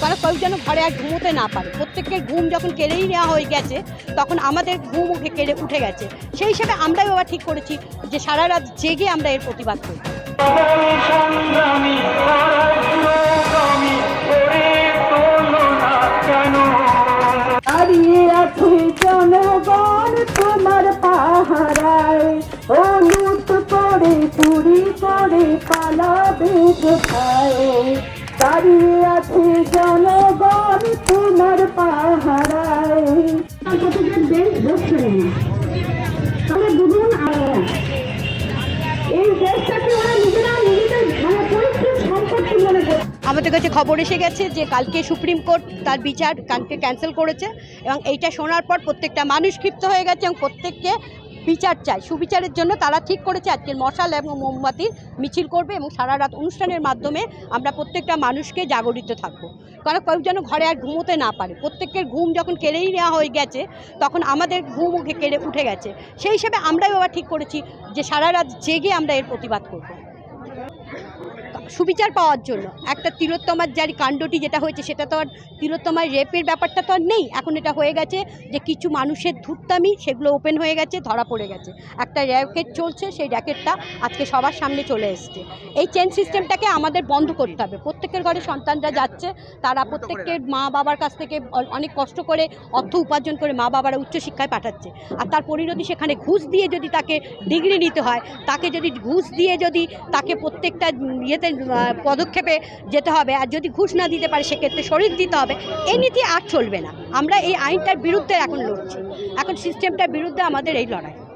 কারণ কেউ যেন ঘরে আর ঘুমোতে না পারে। প্রত্যেকের ঘুম যখন কেড়েই নেওয়া হয়ে গেছে, তখন আমাদের ঘুম উঠে কেড়ে উঠে গেছে। সেই হিসাবে আমরাই বাবা ঠিক করেছি যে সারা রাত জেগে আমরা এর প্রতিবাদ করে। জনগণ তোমার পাহারায়। কোথায় দাঁড়িয়ে আছে জনগণ তোমার পাহারায়। কতজন বেঞ্চ বসছে তবে বুঝুন এই দেশটাকে ওরা নিজেরা নিজেদের মানে পরিস্থিতি সম্পত্তি মনে করে। আমাদের কাছে খবর এসে গেছে যে কালকে সুপ্রিম কোর্ট তার বিচার কালকে ক্যান্সেল করেছে এবং এইটা শোনার পর প্রত্যেকটা মানুষ ক্ষিপ্ত হয়ে গেছে এবং প্রত্যেককে বিচার চায় সুবিচারের জন্য তারা ঠিক করেছে আজকের মশাল এবং মোমবাতির মিছিল করবে এবং সারা রাত অনুষ্ঠানের মাধ্যমে আমরা প্রত্যেকটা মানুষকে জাগরিত থাকব। কারণ কেউ যেন ঘরে আর ঘুমোতে না পারে। প্রত্যেকের ঘুম যখন কেড়েই নেওয়া হয়ে গেছে, তখন আমাদের ঘুম কেড়ে উঠে গেছে। সেই হিসাবে আমরাই বাবা ঠিক করেছি যে সারা রাত জেগে আমরা এর প্রতিবাদ করব। সুবিচার পাওয়ার জন্য। একটা তিলোত্তমার যার কাণ্ডটি যেটা হয়েছে, সেটা তো আর তিলোত্তমার রেপের ব্যাপারটা তো আর নেই। এখন এটা হয়ে গেছে যে কিছু মানুষের ধূর্তামি, সেগুলো ওপেন হয়ে গেছে, ধরা পড়ে গেছে। একটা র্যাকেট চলছে, সেই র্যাকেটটা আজকে সবার সামনে চলে এসছে। এই চেন সিস্টেমটাকে আমাদের বন্ধ করতে হবে। প্রত্যেকের ঘরে সন্তানরা যাচ্ছে, তারা প্রত্যেকের মা বাবার কাছ থেকে অনেক কষ্ট করে অর্থ উপার্জন করে মা বাবারা উচ্চশিক্ষায় পাঠাচ্ছে। আর তার পরিণতি সেখানে ঘুষ দিয়ে যদি তাকে ডিগ্রি নিতে হয়, তাকে যদি ঘুষ দিয়ে যদি তাকে প্রত্যেকটা ইয়েতে পদক্ষেপে যেতে হবে। আর যদি ঘুষ না দিতে পারে, সেক্ষেত্রে শরীর দিতে হবে। এই নীতি আর চলবে না। আমরা এই আইনটার বিরুদ্ধে এখন লড়ছি। এখন সিস্টেমটার বিরুদ্ধে আমাদের এই লড়াই।